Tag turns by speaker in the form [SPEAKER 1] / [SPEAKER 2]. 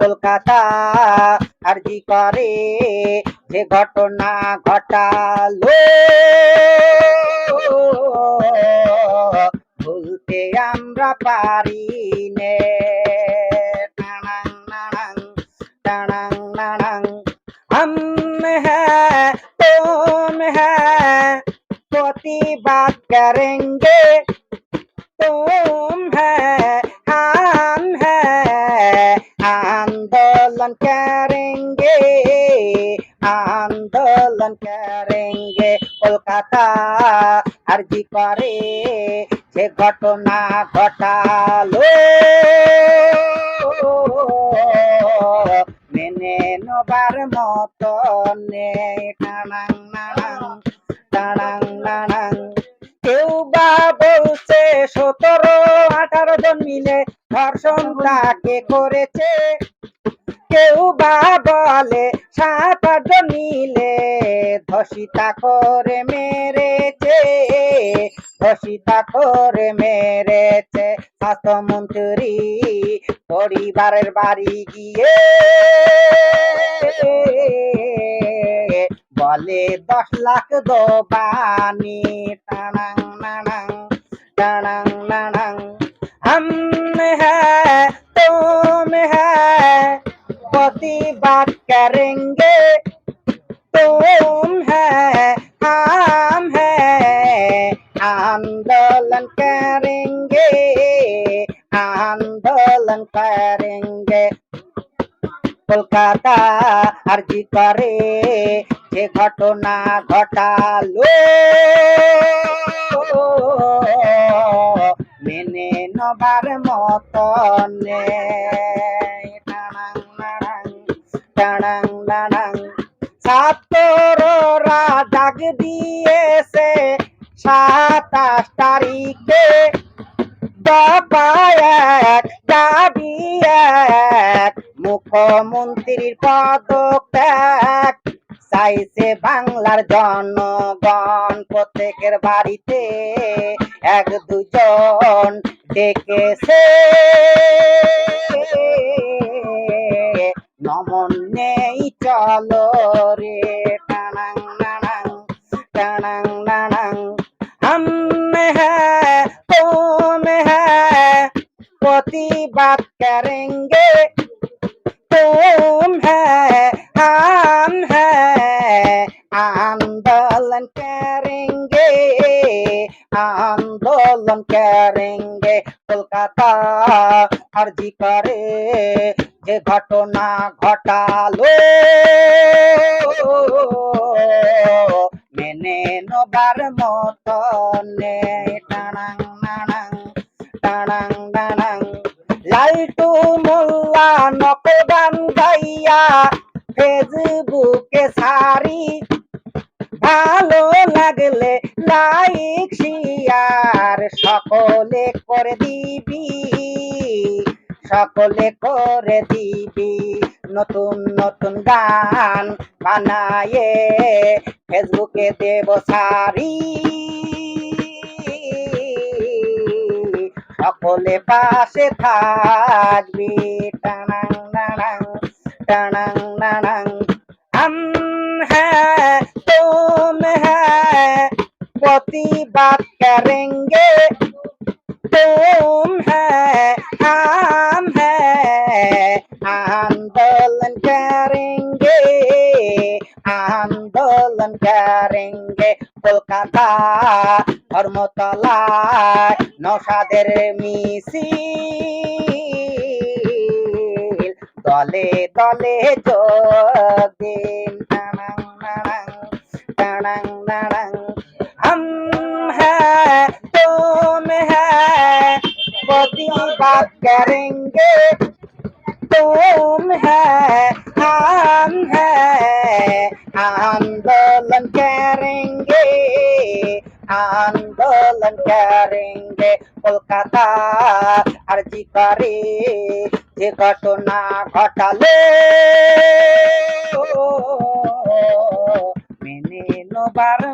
[SPEAKER 1] কলকাতা আরজি করে যে ঘটনা ঘটালো ভুলতে আমরা পারি নে টানাং নানাং টানাং নানাং हम हैं तुम हैं प्रतिबाद करेंगे तुम है आंदोलन करेंगे आंदोलन करेंगे কলকাতা আরজি করে যে ঘটনা ঘটালো মেনে নবার মতো নেই টানাং নানাং টানাং নানাং কেউ বা বলছে সতেরো আঠারো জন মিলে ধর্ষণ তাকে করেছে কেউ বা বলে সাত আটজন ধসিতা করে মেরেছে, ধসিতা করে মেরেছে স্বাস্থ্যমন্ত্রী পরিবারের বাড়ি গিয়ে। বলে দশ লাখ দোবানি, টানাং নানাং টানাং নানাং হম হ্যাঁ प्रतिबाद करेंगे तुम है हम है आंदोलन करेंगे आंदोलन करेंगे কলকাতা আরজি করে যে ঘটনা ঘটালো মেনে নবার মতো নেই টানাং নাড়াং টানাং নাড়াং ছাত্ররা ডাক দিয়েছে সাতাশ তারিখে। দফা এক, দাবি এক। চাইছে বাংলার জনগণ প্রত্যেকের বাড়িতে। এক, দুজন ডেকেছে। চলো রে টানাং নানাং টানাং নানাং हम है तुम है प्रतिबाद करेंगे तुम है हम है आंदोलन करेंगे आंदोलन करेंगे আরজি করে, যে ঘটনা ঘটালো, মেনে নবার মতো টানাং, নানাং টানাং, নানাং। লালটু মোল্লা নকদান গাইয়া ফেসবুকে সারি, ভালো লাগলে লাইক, শেয়ার সকলে করে দিবি। সকলে করে দিবি নতুন নতুন গান বানায়ে। ফেসবুকে দেব সারি। সকলে পাশে থাকবি। টানাং নানাং টানাং নানাং আম হ্যাঁ তুম হ্যাঁ প্রতিবাদ করেঙ্গে। তো करेंगे কলকাতা ধর্মতলায় নসাদের মিছিল দলে দলে যোগ দিন টানাং নানাং টানাং নানাং हम है तुम है प्रतिबाद करेंगे तुम है हम है आंदोलन करेंगे आंदोलन करेंगे কলকাতা আরজি করে যে ঘটনা ঘটালো মেনে নবার মতো